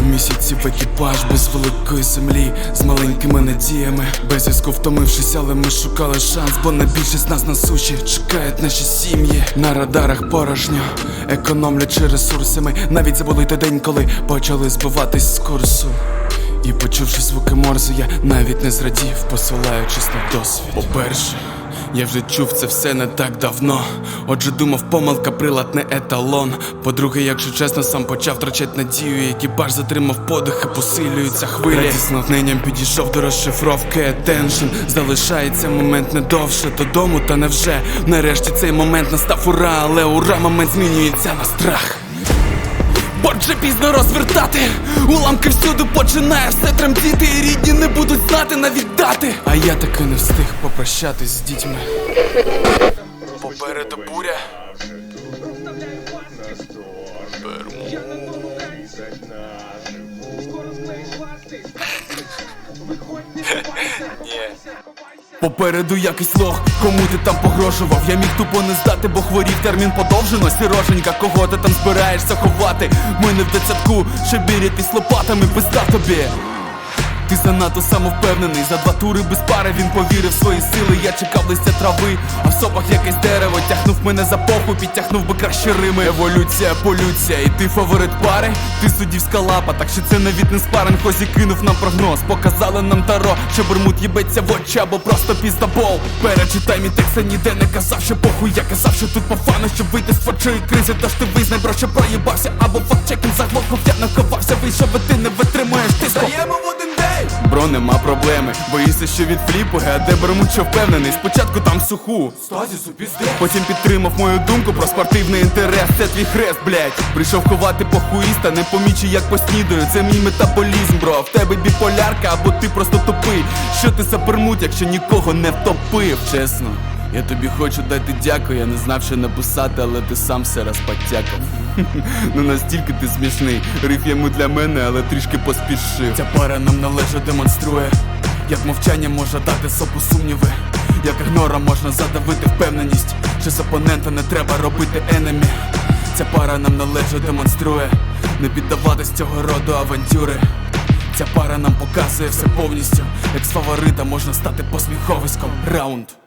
місяців екіпаж без великої землі, з маленькими надіями, без зв'язку втомившись, але ми шукали шанс, бо на більшість нас на суші чекають наші сім'ї. На радарах порожньо, економлячи ресурсами. Навіть забули той день, коли почали збиватись з курсу. І почувши звуки морзи, я навіть не зрадів, посилаючись на досвід. По-перше, я вже чув це все не так давно. Отже, думав, помилка прилад не еталон. По-друге, якщо чесно, сам почав втрачати надію. Екіпаж затримав подих і посилюється хвилі. Раді з натхненням підійшов до розшифровки attention Залишається момент не довше додому, та невже Нарешті цей момент настав ура, але ура момент змінюється на страх. Бо вже пізно розвертати. Уламки всюди починає все тремтіти. І рідні не будуть знати навіть дати. А я таки не встиг попрощатись з дітьми. Попереду буря Попереду якийсь лох, кому ти там погрожував? Я міг тупо не здати, бо хворів термін подовжено Сіроженька, кого ти там збираєшся ховати? Ми не в дитсадку, що бірятись лопатами, пизда тобі ти занадто самовпевнений, за два тури без пари він повірив свої сили. Я чекав листя трави, а в сопах якесь дерево тягнув мене за попу, підтягнув би краще рими. Еволюція, полюція, і ти фаворит пари, ти суддівська лапа, так що це навіть не спарен, хозі кинув нам прогноз. Показали нам таро, що бермут їбеться в очі або просто піздабол. Перечитай мій текст, ніде не казав, що похуй, я казав, що тут по фану, щоб вийти з творчої кризи, тож ти визнай, бро, що проїбався, або фактчекінг заглохнув, я не ховався, вийшов, і ти не витримуєш тиску. Бро, нема проблеми, Боїся, що від фліпу, а де беремо, що впевнений. Спочатку там суху, стазісу пізде. Потім підтримав мою думку про спортивний інтерес. Це твій хрест, блять. Прийшов ховати похуїста, не помічу, як поснідаю. Це мій метаболізм, бро. В тебе біполярка, або ти просто тупий. Що ти за пермут, якщо нікого не втопив, чесно. Я тобі хочу дати дякую, я не знав, що написати, але ти сам все розпотякав. Ну настільки ти смішний. Риф йому для мене, але трішки поспішив. Ця пара нам належить демонструє, як мовчання може дати сопу сумніви, як ігнора можна задавити впевненість, що з опонента не треба робити енемі. Ця пара нам належить демонструє, не піддаватись цього роду авантюри. Ця пара нам показує все повністю, як з фаворита можна стати посміховиськом. Раунд.